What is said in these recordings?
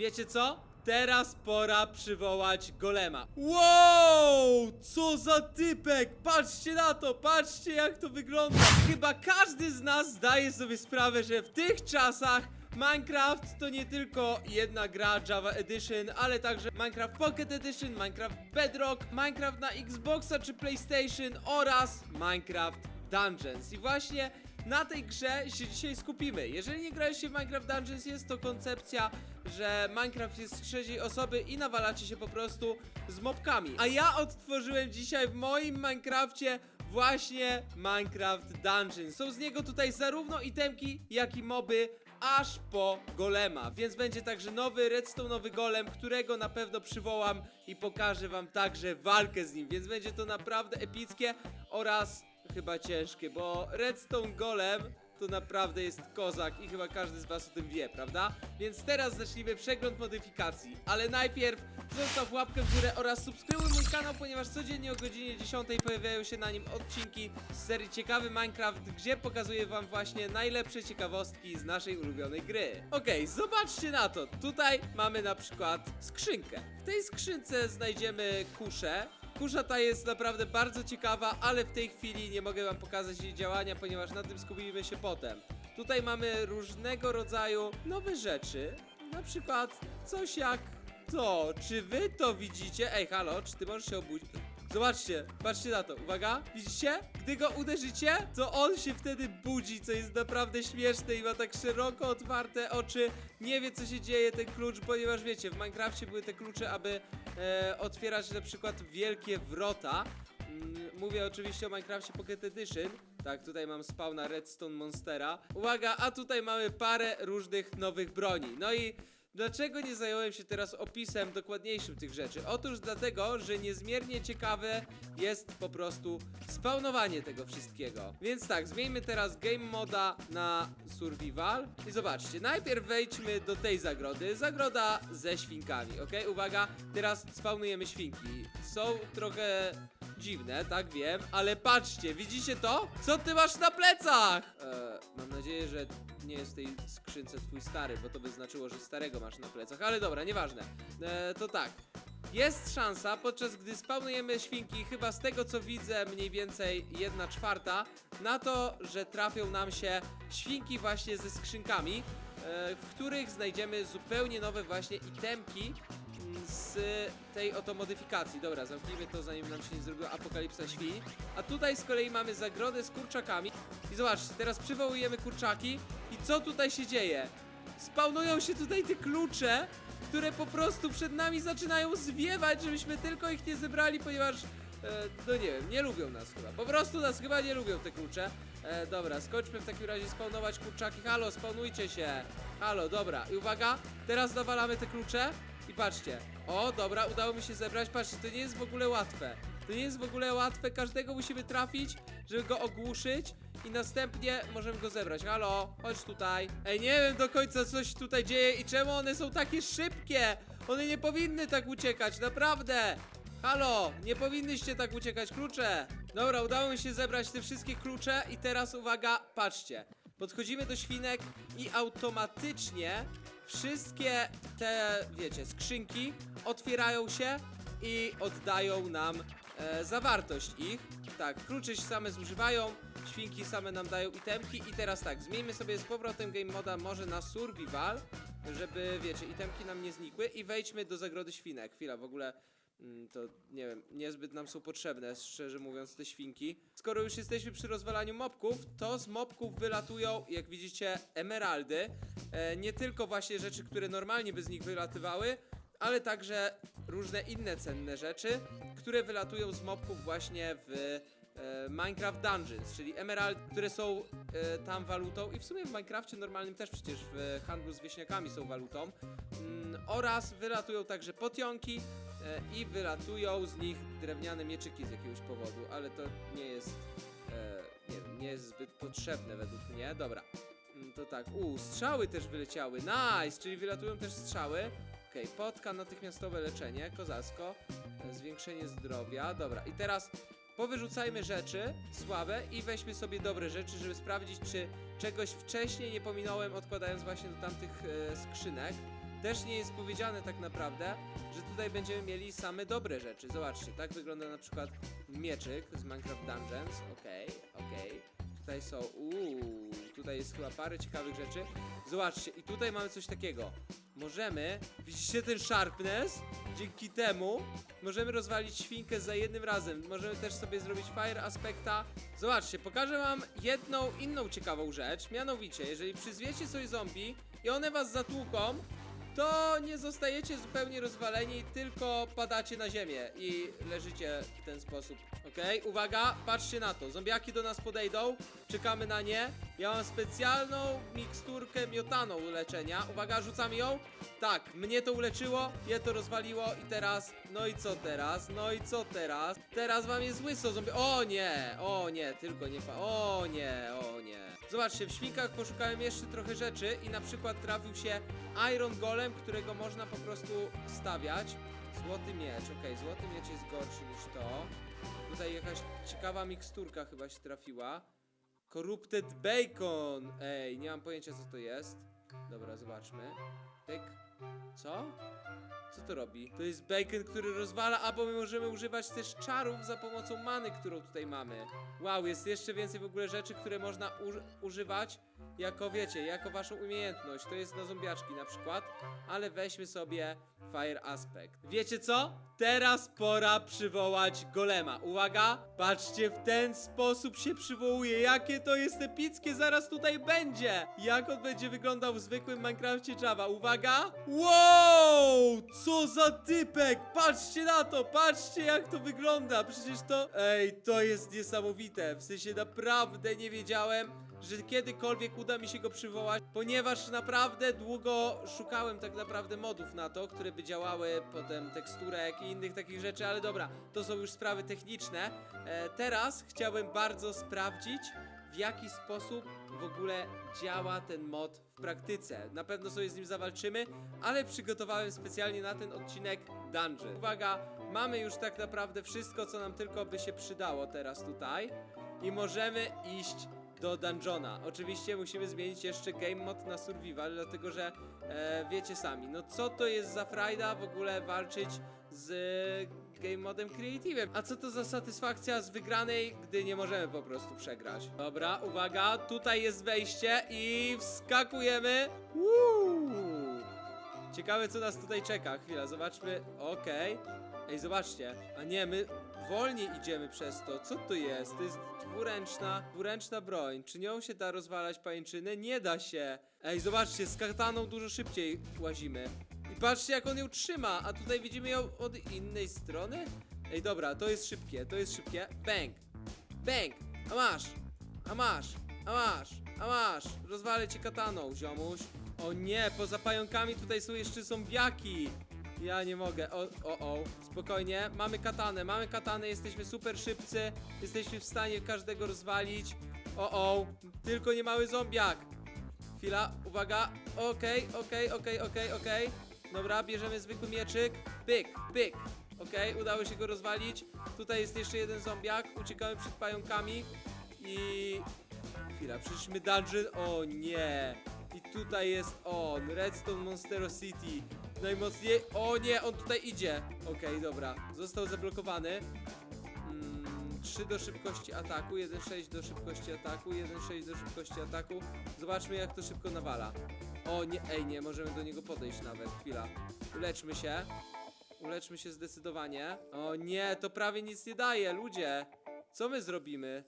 Wiecie co? Teraz pora przywołać golema. Wow! Co za typek! Patrzcie na to, patrzcie jak to wygląda. Chyba każdy z nas zdaje sobie sprawę, że w tych czasach Minecraft to nie tylko jedna gra Java Edition, ale także Minecraft Pocket Edition, Minecraft Bedrock, Minecraft na Xboxa czy PlayStation oraz Minecraft Dungeons. I właśnie na tej grze się dzisiaj skupimy. Jeżeli nie graliście w Minecraft Dungeons, jest to koncepcja, że Minecraft jest trzeciej osoby i nawalacie się po prostu z mobkami. A ja odtworzyłem dzisiaj w moim Minecrafcie właśnie Minecraft Dungeons. Są z niego tutaj zarówno itemki, jak i moby, aż po golema. Więc będzie także nowy redstone'owy golem, którego na pewno przywołam i pokażę wam także walkę z nim. Więc będzie to naprawdę epickie oraz chyba ciężkie, bo redstone golem to naprawdę jest kozak i chyba każdy z was o tym wie, prawda? Więc teraz zacznijmy przegląd modyfikacji, ale najpierw zostaw łapkę w górę oraz subskrybuj mój kanał, ponieważ codziennie o godzinie 10 pojawiają się na nim odcinki z serii Ciekawy Minecraft, gdzie pokazuję wam właśnie najlepsze ciekawostki z naszej ulubionej gry. Okej, zobaczcie na to, tutaj mamy na przykład skrzynkę. W tej skrzynce znajdziemy kuszę, Kusza ta jest naprawdę bardzo ciekawa, ale w tej chwili nie mogę wam pokazać jej działania, ponieważ na tym skupimy się potem. Tutaj mamy różnego rodzaju nowe rzeczy, na przykład coś jak to. Czy wy to widzicie? Ej, halo, czy ty możesz się obudzić? Zobaczcie, patrzcie na to, uwaga, widzicie? Gdy go uderzycie, to on się wtedy budzi, co jest naprawdę śmieszne i ma tak szeroko otwarte oczy. Nie wie co się dzieje ten klucz, ponieważ wiecie, w Minecrafcie były te klucze, aby e, otwierać na przykład wielkie wrota. Mm, Mówię oczywiście o Minecrafcie Pocket Edition. Tak, tutaj mam spawna Redstone Monstera. Uwaga, a tutaj mamy parę różnych nowych broni. No i dlaczego nie zająłem się teraz opisem dokładniejszym tych rzeczy? Otóż dlatego, że niezmiernie ciekawe jest po prostu spawnowanie tego wszystkiego. Więc tak, zmieńmy teraz game moda na survival. I zobaczcie, najpierw wejdźmy do tej zagrody. Zagroda ze świnkami, ok? Uwaga, teraz spawnujemy świnki. Są trochę dziwne, tak wiem, ale patrzcie, widzicie to? Co ty masz na plecach? E, mam nadzieję, że nie jest w tej skrzynce twój stary, bo to by znaczyło, że starego masz na plecach, ale dobra, nieważne. E, to tak. Jest szansa, podczas gdy spawnujemy świnki, chyba z tego co widzę, mniej więcej jedna czwarta, na to, że trafią nam się świnki właśnie ze skrzynkami, e, w których znajdziemy zupełnie nowe właśnie itemki, z tej oto modyfikacji. Dobra, zamknijmy to zanim nam się nie zrobiła apokalipsa świń. A tutaj z kolei mamy zagrodę z kurczakami. I zobaczcie, teraz przywołujemy kurczaki. I co tutaj się dzieje? Spawnują się tutaj te klucze, które po prostu przed nami zaczynają zwiewać, żebyśmy tylko ich nie zebrali, ponieważ E, no nie wiem, nie lubią nas chyba. Po prostu nas chyba nie lubią te klucze. E, dobra, skończmy w takim razie spawnować kurczaki. Halo, spawnujcie się. Halo, dobra. I uwaga, teraz nawalamy te klucze. I patrzcie. O, dobra, udało mi się zebrać. Patrzcie, to nie jest w ogóle łatwe. To nie jest w ogóle łatwe. Każdego musimy trafić, żeby go ogłuszyć. I następnie możemy go zebrać. Halo, chodź tutaj. Ej, nie wiem do końca co się tutaj dzieje i czemu one są takie szybkie. One nie powinny tak uciekać, naprawdę. Halo, nie powinnyście tak uciekać klucze. Dobra, udało mi się zebrać te wszystkie klucze i teraz uwaga, patrzcie. Podchodzimy do świnek i automatycznie wszystkie te, wiecie, skrzynki otwierają się i oddają nam e, zawartość ich. Tak, klucze się same zużywają, świnki same nam dają itemki i teraz tak, zmieńmy sobie z powrotem game moda może na survival, żeby, wiecie, itemki nam nie znikły i wejdźmy do zagrody świnek. Chwila, w ogóle to nie wiem, niezbyt nam są potrzebne, szczerze mówiąc, te świnki. Skoro już jesteśmy przy rozwalaniu mobków, to z mobków wylatują, jak widzicie, emeraldy. E, nie tylko właśnie rzeczy, które normalnie by z nich wylatywały, ale także różne inne cenne rzeczy, które wylatują z mobków właśnie w e, Minecraft Dungeons, czyli emerald, które są e, tam walutą i w sumie w Minecrafcie normalnym też przecież w handlu z wieśniakami są walutą. Mm, oraz wylatują także potionki i wylatują z nich drewniane mieczyki z jakiegoś powodu, ale to nie jest e, nie nie jest zbyt potrzebne według mnie. Dobra. Mm, To tak, u, strzały też wyleciały, nice, czyli wylatują też strzały. Okej, potka, natychmiastowe leczenie, kozacko, e, zwiększenie zdrowia, dobra. I teraz powyrzucajmy rzeczy słabe i weźmy sobie dobre rzeczy, żeby sprawdzić, czy czegoś wcześniej nie pominąłem, odkładając właśnie do tamtych e, skrzynek. Też nie jest powiedziane tak naprawdę, że tutaj będziemy mieli same dobre rzeczy. Zobaczcie, tak wygląda na przykład mieczyk z Minecraft Dungeons. Okej, okej. Tutaj są, uuu, tutaj jest chyba parę ciekawych rzeczy. Zobaczcie, i tutaj mamy coś takiego. Możemy, widzicie ten sharpness? Dzięki temu możemy rozwalić świnkę za jednym razem. Możemy też sobie zrobić fire aspekta. Zobaczcie, pokażę wam jedną inną ciekawą rzecz. Mianowicie, jeżeli przyzwiecie sobie zombie i one was zatłuką, to nie zostajecie zupełnie rozwaleni, tylko padacie na ziemię i leżycie w ten sposób. Okej, uwaga, patrzcie na to. Zombiaki do nas podejdą, czekamy na nie. Ja mam specjalną miksturkę miotaną do leczenia. Uwaga, rzucam ją. Tak, mnie to uleczyło, je to rozwaliło i teraz, no i co teraz? No i co teraz? Teraz wam jest łyso zombie. O nie, o nie, tylko nie fa. O nie, o nie. Zobaczcie, w świnkach poszukałem jeszcze trochę rzeczy i na przykład trafił się Iron Golem, którego można po prostu stawiać. Złoty miecz, okej, złoty miecz jest gorszy niż to. Tutaj jakaś ciekawa miksturka chyba się trafiła. Corrupted Bacon! Ej, nie mam pojęcia co to jest. Dobra, zobaczmy. Tyk. Co? Co to robi? To jest bacon, który rozwala, albo my możemy używać też czarów za pomocą many, którą tutaj mamy. Wow, jest jeszcze więcej w ogóle rzeczy, które można uż- używać jako, wiecie, jako waszą umiejętność. To jest na zombiaczki na przykład, ale weźmy sobie Fire Aspect. Wiecie co? Teraz pora przywołać golema. Uwaga, patrzcie, w ten sposób się przywołuje. Jakie to jest epickie, zaraz tutaj będzie. Jak on będzie wyglądał w zwykłym Minecrafcie Java. Uwaga. Wow, co za typek. Patrzcie na to, patrzcie jak to wygląda. Przecież to... Ej, to jest niesamowite. W sensie naprawdę nie wiedziałem, że kiedykolwiek uda mi się go przywołać, ponieważ naprawdę długo szukałem tak naprawdę modów na to, które by działały, potem teksturek i innych takich rzeczy, ale dobra, to są już sprawy techniczne. E, teraz chciałbym bardzo sprawdzić, w jaki sposób w ogóle działa ten mod w praktyce. Na pewno sobie z nim zawalczymy, ale przygotowałem specjalnie na ten odcinek dungeon. Uwaga, mamy już tak naprawdę wszystko, co nam tylko by się przydało teraz tutaj i możemy iść do dungeona. Oczywiście musimy zmienić jeszcze game mod na survival, dlatego że e, wiecie sami, no co to jest za frajda w ogóle walczyć z game modem creative'em? A co to za satysfakcja z wygranej, gdy nie możemy po prostu przegrać? Dobra, uwaga, tutaj jest wejście i wskakujemy. Woo! Ciekawe co nas tutaj czeka. Chwila, zobaczmy. Okej. Ej, zobaczcie. A nie, my wolniej idziemy przez to. Co to jest? To jest dwuręczna, dwuręczna broń. Czy nią się da rozwalać pajęczynę? Nie da się. Ej, zobaczcie, z kataną dużo szybciej łazimy. Patrzcie jak on ją trzyma, a tutaj widzimy ją od innej strony. Ej, dobra, to jest szybkie, to jest szybkie. Bang! Bang! A masz! A masz! A masz! A masz! Rozwalę cię kataną, ziomuś. O nie, poza pająkami tutaj są jeszcze zombiaki. Ja nie mogę. O, o, o. Spokojnie. Mamy katanę, mamy katanę, jesteśmy super szybcy. Jesteśmy w stanie każdego rozwalić. O, o. Tylko nie mały zombiak. Chwila, uwaga. Okej, okej, okej, okej, okej. Dobra, bierzemy zwykły mieczyk. Pyk, pyk. Okej, udało się go rozwalić. Tutaj jest jeszcze jeden zombiak. Uciekamy przed pająkami. I... Chwila, przeszliśmy dungeon. O nie. I tutaj jest on. Redstone Monstero City. Najmocniej... O nie, on tutaj idzie. Okej, dobra. Został zablokowany. Mm, 3 do szybkości ataku, 1,6 do szybkości ataku, 1,6 do szybkości ataku. Zobaczmy jak to szybko nawala. O nie, ej nie, możemy do niego podejść nawet. Chwila. Uleczmy się. Uleczmy się zdecydowanie. O nie, to prawie nic nie daje, ludzie. Co my zrobimy?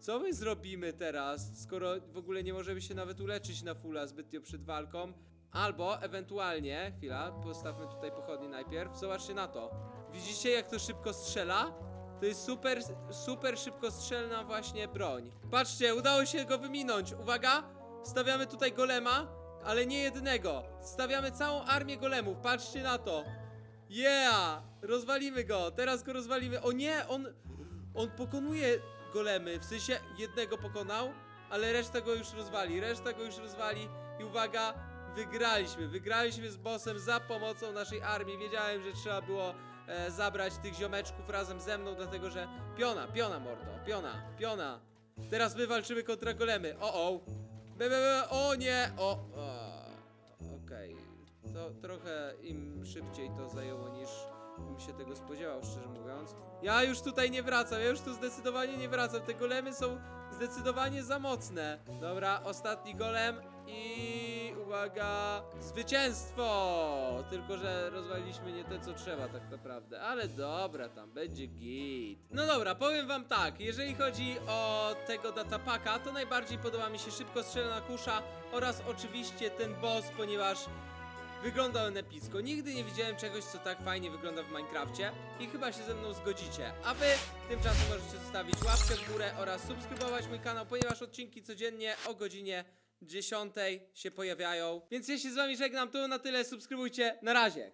Co my zrobimy teraz, skoro w ogóle nie możemy się nawet uleczyć na fulla zbytnio przed walką? Albo ewentualnie, chwila, postawmy tutaj pochodnie najpierw. Zobaczcie na to. Widzicie jak to szybko strzela? To jest super, super szybko strzelna właśnie broń. Patrzcie, udało się go wyminąć. Uwaga, stawiamy tutaj golema, ale nie jednego. Stawiamy całą armię golemów. Patrzcie na to. Yeah! Rozwalimy go. Teraz go rozwalimy. O nie, on on pokonuje golemy. W sensie jednego pokonał, ale reszta go już rozwali. Reszta go już rozwali i uwaga, wygraliśmy. Wygraliśmy z bossem za pomocą naszej armii. Wiedziałem, że trzeba było e, zabrać tych ziomeczków razem ze mną, dlatego że piona, piona mordo, piona, piona. Teraz my walczymy kontra golemy. O o. O nie, o. o. To trochę im szybciej to zajęło niż bym się tego spodziewał, szczerze mówiąc. Ja już tutaj nie wracam, ja już tu zdecydowanie nie wracam. Te golemy są zdecydowanie za mocne. Dobra, ostatni golem i uwaga, zwycięstwo! Tylko, że rozwaliliśmy nie te, co trzeba tak naprawdę. Ale dobra, tam będzie git. No dobra, powiem wam tak, jeżeli chodzi o tego datapaka, to najbardziej podoba mi się szybko strzelana kusza oraz oczywiście ten boss, ponieważ Wygląda on epicko. Nigdy nie widziałem czegoś, co tak fajnie wygląda w Minecrafcie i chyba się ze mną zgodzicie. A wy tymczasem możecie zostawić łapkę w górę oraz subskrybować mój kanał, ponieważ odcinki codziennie o godzinie 10 się pojawiają. Więc się z wami żegnam, to na tyle, subskrybujcie, na razie!